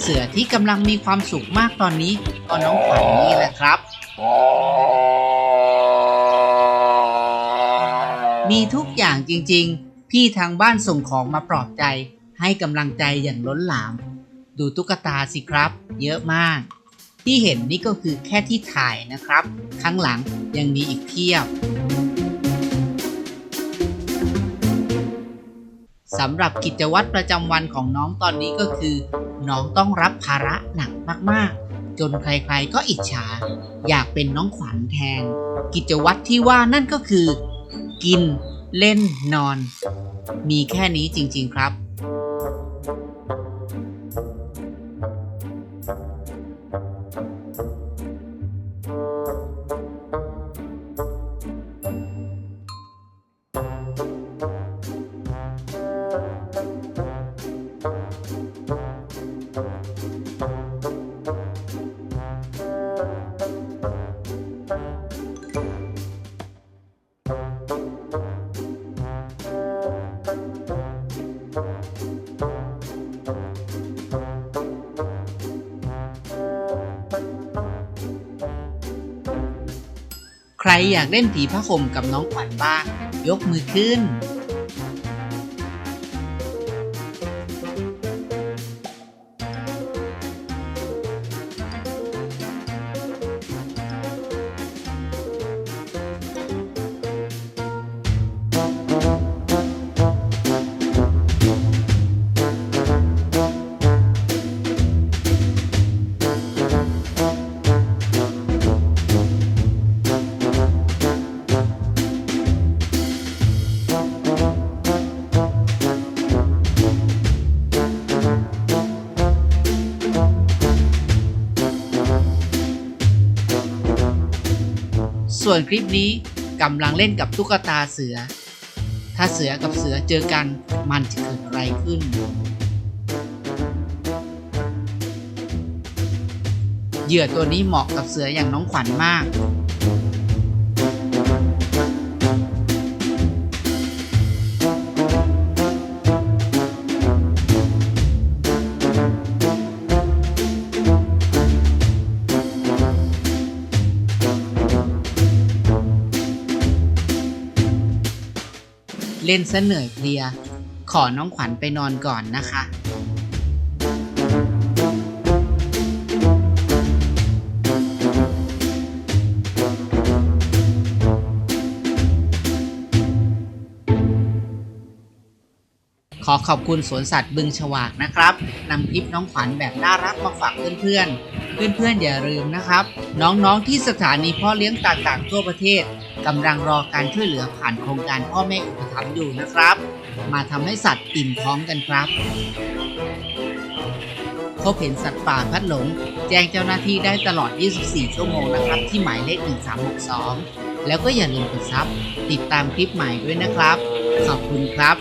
เสือที่กำลังมีความสุขมากตอนนี้ก็น้องขวัญนนี่แหละครับ มีทุกอย่างจริงๆ พี่ทางบ้านส่งของมาปลอบใจ ให้กำลังใจอย่างล้นหลาม ดูตุ๊กตาสิครับ เยอะมาก ที่เห็นนี่ก็คือแค่ที่ถ่ายนะครับ ข้างหลังยังมีอีกเพียบ สำหรับกิจวัตรประจำวันของน้องตอนนี้ก็คือ น้องต้องรับภาระหนักมากๆ จนใครๆก็อิจฉา อยากเป็นน้องขวัญแทน กิจวัตรที่ว่านั่นก็คือ กินเล่นนอน มีแค่นี้จริง ๆ ครับ ใครอยากเล่นผีผ้าห่มกับน้องขวัญบ้าง ยกมือขึ้น ส่วนคลิปนี้กำลังเล่นกับตุ๊กตาเสือ ถ้าเสือกับเสือเจอกันมันจะเกิดอะไรขึ้น เหยื่อตัวนี้เหมาะกับเสืออย่างน้องขวัญมาก เล่นซะเหนื่อยเพลีย ขอน้องขวัญไปนอนก่อนนะคะ ขอขอบคุณสวนสัตว์บึงฉวากนะครับนำคลิปน้องขวัญแบบน่ารักมาฝากเพื่อนๆ เพื่อนๆอย่าลืมนะครับ น้องๆที่สถานีพ่อเลี้ยงต่างๆ ทั่วประเทศกำลังรอการช่วยเหลือผ่านโครงการพ่อแม่อุปถัมภ์อยู่นะครับ มาทำให้สัตว์อิ่มท้องกันครับพบเห็นสัตว์ป่าพัดหลง แจ้งเจ้าหน้าที่ได้ตลอด 24 ชั่วโมงนะครับ ที่หมายเลข 1362 แล้วก็อย่าลืมกดซับติดตามคลิปใหม่ด้วยนะครับ ขอบคุณครับ